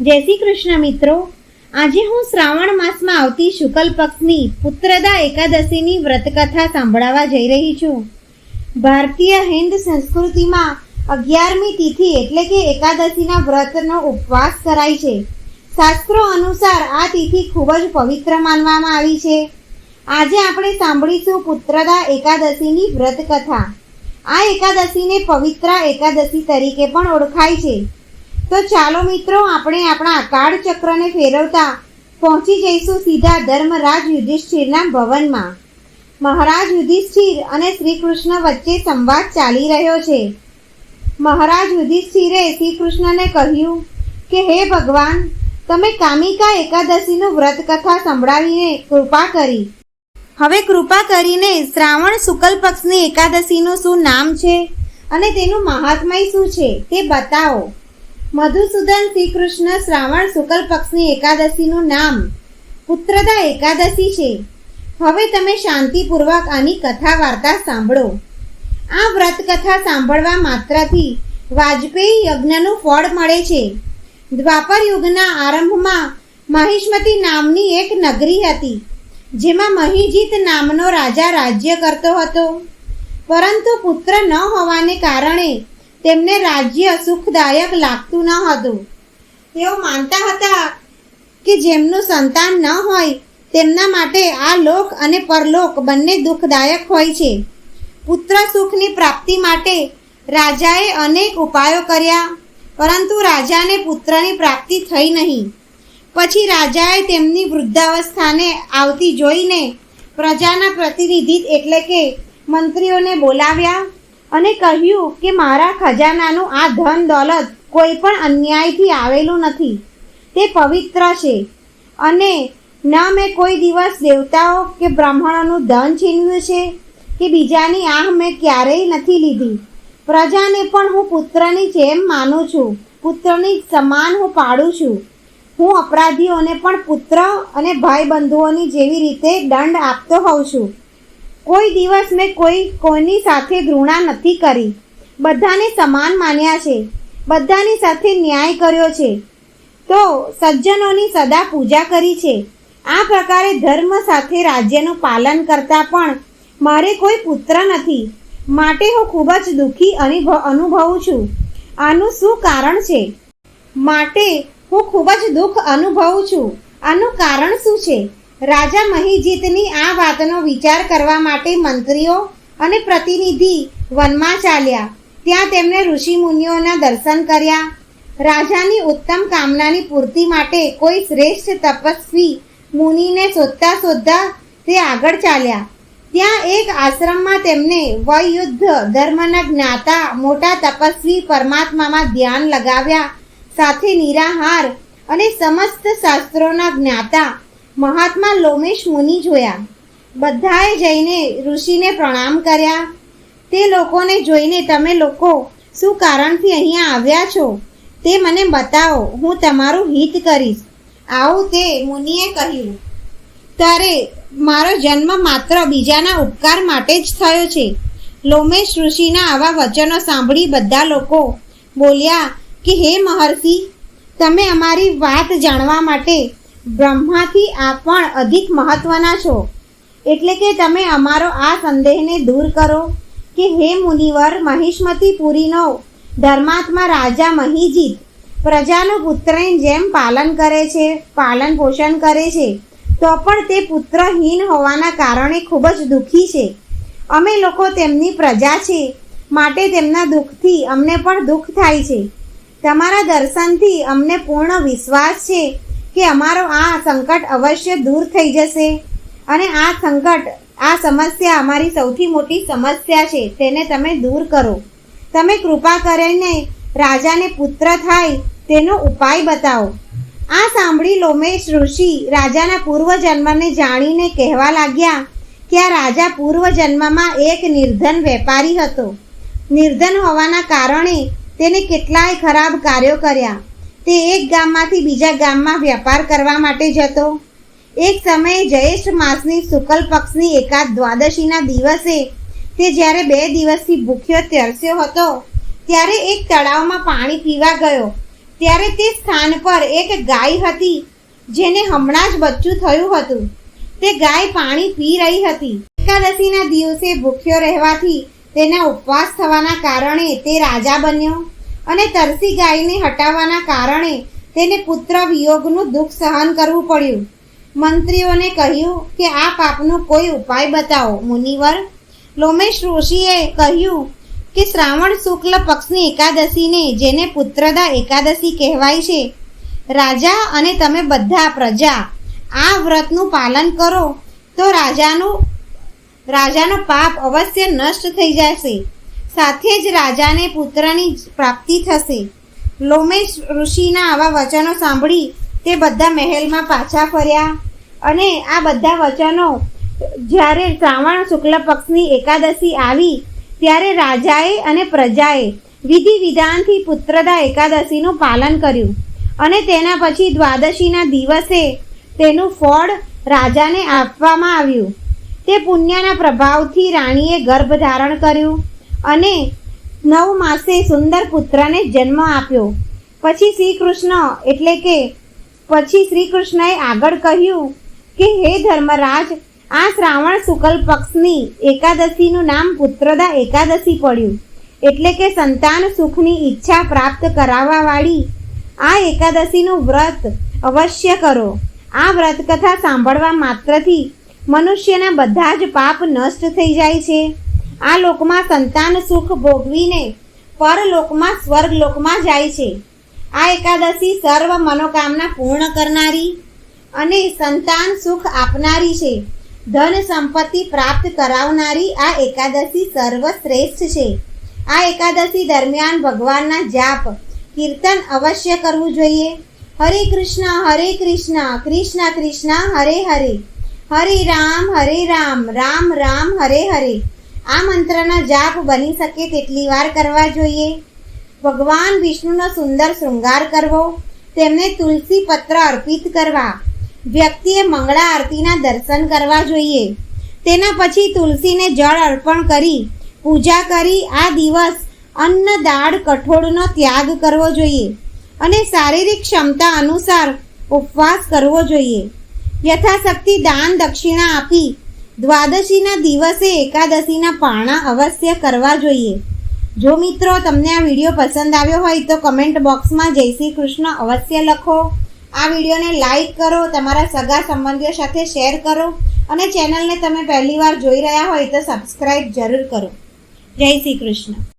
જય શ્રી કૃષ્ણ મિત્રો. આજે હું શ્રાવણ માસમાં આવતી શુકલ પક્ષની પુત્રદા એકાદશીની વ્રતકથા સાંભળવા જઈ રહી છું. ભારતીય હિન્દ સંસ્કૃતિમાં અગિયારમી તિથિ એટલે કે એકાદશીના વ્રતનો ઉપવાસ કરાય છે. શાસ્ત્રો અનુસાર આ તિથિ ખૂબ જ પવિત્ર માનવામાં આવી છે. આજે આપણે સાંભળીશું પુત્રદા એકાદશીની વ્રતકથા. આ એકાદશીને પવિત્રા એકાદશી તરીકે પણ ઓળખાય છે. તો ચાલો મિત્રો, આપણે આપણા અકાળ ચક્રને ફેરવતા પહોંચી જઈશું સીધા ધર્મરાજ યુધિષ્ઠિરના ભવનમાં. મહારાજ યુધિષ્ઠિર અને શ્રી કૃષ્ણ વચ્ચે સંવાદ ચાલી રહ્યો છે. મહારાજ યુધિષ્ઠિરે શ્રી કૃષ્ણને કહ્યું કે, હે ભગવાન, તમે કામિકા એકાદશીનું વ્રત કથા સંભળાવીને કૃપા કરી. હવે કૃપા કરીને શ્રાવણ શુક્લ પક્ષની એકાદશીનું શું નામ છે અને તેનું મહાત્મય શું છે તે બતાવો. મધુસૂદન શ્રી કૃષ્ણ શ્રાવણ શુક્લ પક્ષની એકાદશીનું નામ. પુત્રદા એકાદશી છે. હવે તમે શાંતિપૂર્વક આની કથા વાર્તા સાંભળો. આ વ્રત કથા સાંભળવા માત્રથી વાજપેયી યજ્ઞનું ફળ મળે છે. દ્વાપર યુગના આરંભમાં મહિષ્મતી નામની એક નગરી હતી, જેમાં મહિજીત નામનો રાજા રાજ્ય કરતો હતો. પરંતુ પુત્ર ન હોવાને કારણે તેમને રાજ્ય સુખદાયક લાગતું ન હતું. તેઓ માનતા હતા કે જેમનું સંતાન ન હોય, તેમના માટે આ લોક અને પરલોક બંને દુઃખદાયક હોય છે. પુત્ર સુખની પ્રાપ્તિ માટે રાજાએ અનેક ઉપાયો કર્યા, પરંતુ રાજાને પુત્રની પ્રાપ્તિ થઈ નહીં. પછી રાજાએ તેમની વૃદ્ધાવસ્થાને આવતી જોઈને પ્રજાના પ્રતિનિધિ એટલે કે મંત્રીઓને બોલાવ્યા. અને કહ્યું કે મારા ખજાનાનું આ ધન દોલત કોઈ પણ અન્યાયથી આવેલું નથી. તે પવિત્ર છે. અને ન મેં કોઈ દિવસ દેવતાઓ કે બ્રાહ્મણોનું ધન છીનવ્યું છે કે બીજાની આહ મેં ક્યારેય નથી લીધી. પ્રજાને પણ હું પુત્રની જેમ માનું છું. પુત્રની સમાન હું પાડું છું. હું અપરાધીઓને પણ પુત્ર અને ભાઈ બંધુઓની જેવી રીતે દંડ આપતો હોઉં છું. કોઈ દિવસ મેં કોઈ, કોઈની સાથે ઘૃણા નથી કરી. બધાને સમાન માન્યા છે. બધાની સાથે ન્યાય કર્યો છે. તો સજ્જનોની સદા પૂજા કરી છે. આ પ્રકારે ધર્મ સાથે રાજ્યનું પાલન કરતા પણ મારે કોઈ પુત્ર નથી. માટે હું ખૂબ જ દુઃખી અનુભવ છું. આનું શું કારણ છે? માટે હું ખૂબ જ દુઃખ અનુભવું છું. આનું કારણ શું છે? રાજા મહિજીતની આ વાતનો વિચાર કરવા માટે મંત્રીઓ અને પ્રતિનિધિ વનમાં ચાલ્યા. ત્યાં તેમણે ઋષિ મુનિઓના દર્શન કર્યા. રાજાની ઉત્તમ કામનાની પૂર્તિ માટે કોઈ શ્રેષ્ઠ તપસ્વી મુનિને શોધતા શોધતા તે આગળ ચાલ્યા. ત્યાં એક આશ્રમમાં તેમને વયુદ્ધ ધર્મના જ્ઞાતા મોટા તપસ્વી પરમાત્મામાં ધ્યાન લગાવ્યા. સાથે નિરાહાર અને સમસ્ત શાસ્ત્રોના જ્ઞાતા મહાત્મા લોમેશ મુનિ જોયા. બધાએ જઈને ઋષિને પ્રણામ કર્યા. તે લોકોને જોઈને તમે લોકો શું કારણથી અહીંયા આવ્યા છો? તે મને બતાવો, હું તમારું હિત કરીશ. આવું તે મુનિએ કહ્યું. ત્યારે મારો જન્મ માત્ર બીજાના ઉપકાર માટે જ થયો છે. લોમેશ ઋષિના આવા વચનો સાંભળી બધા લોકો બોલ્યા કે, હે મહર્ષિ, તમે અમારી વાત જાણવા માટે બ્રહ્માથી આપ પણ અધિક મહત્વના છો. એટલે કે તમે અમારો આ સંદેહને દૂર કરો કે હે મુનિવર મહિષ્મતી પુરીનો, ધર્માત્મા રાજા મહિજીત, પ્રજાનો પુત્રની જેમ પાલન કરે છે, પાલન પોષણ કરે છે, તો પણ તે પુત્રહીન હોવાના કારણે ખૂબ જ દુઃખી છે. અમે લોકો તેમની પ્રજા છે, માટે તેમના દુઃખથી અમને પણ દુઃખ થાય છે. તમારા દર્શનથી અમને પૂર્ણ વિશ્વાસ છે કે અમારો આ સંકટ અવશ્ય દૂર થઈ જશે. અને આ સંકટ, આ સમસ્યા અમારી સૌથી મોટી સમસ્યા છે, તેને તમે દૂર કરો. તમે કૃપા કરીને રાજાને પુત્ર થાય તેનો ઉપાય બતાવો. આ સાંભળી લોમેશ ઋષિ રાજાના પૂર્વજન્મને જાણીને કહેવા લાગ્યા કે આ રાજા પૂર્વજન્મમાં એક નિર્ધન વેપારી હતો. નિર્ધન હોવાના કારણે તેને કેટલાય ખરાબ કાર્યો કર્યા. તે એક ગામમાંથી બીજા ગામમાં વેપાર કરવા માટે જતો. એક સમયે જયેષ્ઠ માસની શુકલ પક્ષની એકાદ દ્વાદશીના દિવસે તે જ્યારે બે દિવસથી ભૂખ્યો તરસ્યો હતો, ત્યારે એક તળાવમાં પાણી પીવા ગયો. ત્યારે તે સ્થાન પર એક ગાય હતી, જેને હમણાં જ બચ્ચું થયું હતું. તે ગાય પાણી પી રહી હતી. એકાદશીના દિવસે ભૂખ્યો રહેવાથી તેના ઉપવાસ થવાના કારણે તે રાજા બન્યો. અને તરસી ગાયને હટાવવાના કારણે તેને પુત્ર વિયોગનું દુઃખ સહન કરવું પડ્યું. મંત્રીઓને કહ્યું કે આ પાપનો કોઈ ઉપાય બતાવો. મુનિવર, લોમેશ ઋષિએ કહ્યું કે શ્રાવણ શુક્લ પક્ષની એકાદશીને જેને પુત્રદા એકાદશી કહેવાય છે, રાજા અને તમે બધા પ્રજા, આ વ્રતનું પાલન કરો તો રાજાનું, રાજાનો પાપ અવશ્ય નષ્ટ થઈ જશે. સાથે જ રાજાને પુત્રની પ્રાપ્તિ થશે. લોમેશ ઋષિના આવા વચનો સાંભળી તે બધા મહેલમાં પાછા ફર્યા અને આ બધા વચનો જ્યારે શ્રાવણ શુક્લ પક્ષની એકાદશી આવી ત્યારે રાજાએ અને પ્રજાએ વિધિ વિધાનથી પુત્રદા એકાદશીનું પાલન કર્યું અને તેના પછી દ્વાદશીના દિવસે તેનું ફળ રાજાને આપવામાં આવ્યું. તે પુણ્યના પ્રભાવથી રાણીએ ગર્ભ ધારણ કર્યું. અને નવ માસે સુંદર પુત્રને જન્મ આપ્યો. પછી શ્રી કૃષ્ણ એટલે કે પછી શ્રી કૃષ્ણએ આગળ કહ્યું કે, હે ધર્મરાજ, આ શ્રાવણ શુકલ પક્ષની એકાદશીનું નામ પુત્રદા એકાદશી પડ્યું. એટલે કે સંતાન સુખની ઈચ્છા પ્રાપ્ત કરાવવાવાળી આ એકાદશીનું વ્રત અવશ્ય કરો. આ વ્રત કથા સાંભળવા માત્રથી મનુષ્યના બધા જ પાપ નષ્ટ થઈ જાય છે. આ લોકમાં સંતાન સુખ ભોગવીને પરલોકમાં સ્વર્ગ લોકમાં જાય છે. આ એકાદશી સર્વ મનોકામના પૂર્ણ કરનારી અને સંતાન સુખ આપનારી છે. ધન સંપત્તિ પ્રાપ્ત કરાવનારી આ એકાદશી સર્વશ્રેષ્ઠ છે. આ એકાદશી દરમિયાન ભગવાનના જાપ, કીર્તન અવશ્ય કરવું જોઈએ. હરે કૃષ્ણ હરે કૃષ્ણ કૃષ્ણ કૃષ્ણ, હરે હરે. હરે રામ હરે રામ રામ રામ, હરે હરે. આ મંત્રના જાપ બની શકે તેટલી વાર કરવા જોઈએ. ભગવાન વિષ્ણુનો સુંદર શૃંગાર કરવો, તેમને તુલસી પત્ર અર્પિત કરવા, વ્યક્તિએ મંગળા આરતીના દર્શન કરવા જોઈએ. તેના પછી તુલસીને જળ અર્પણ કરી, પૂજા કરી, આ દિવસ અન્ન દાળ કઠોળનો ત્યાગ કરવો જોઈએ અને શારીરિક ક્ષમતા અનુસાર ઉપવાસ કરવો જોઈએ. યથાશક્તિ દાન દક્ષિણા આપી દ્વાદશીના દિવસે એકાદશીના પાણા અવશ્ય કરવા જોઈએ. જો મિત્રો તમને આ વીડિયો પસંદ આવ્યો હોય તો કમેન્ટ બોક્સમાં જય શ્રી કૃષ્ણ અવશ્ય લખો. આ વિડીયોને લાઈક કરો, તમારા સગા સંબંધીઓ સાથે શેર કરો અને ચેનલને તમે પહેલીવાર જોઈ રહ્યા હોય તો સબસ્ક્રાઈબ જરૂર કરો. જય શ્રી કૃષ્ણ.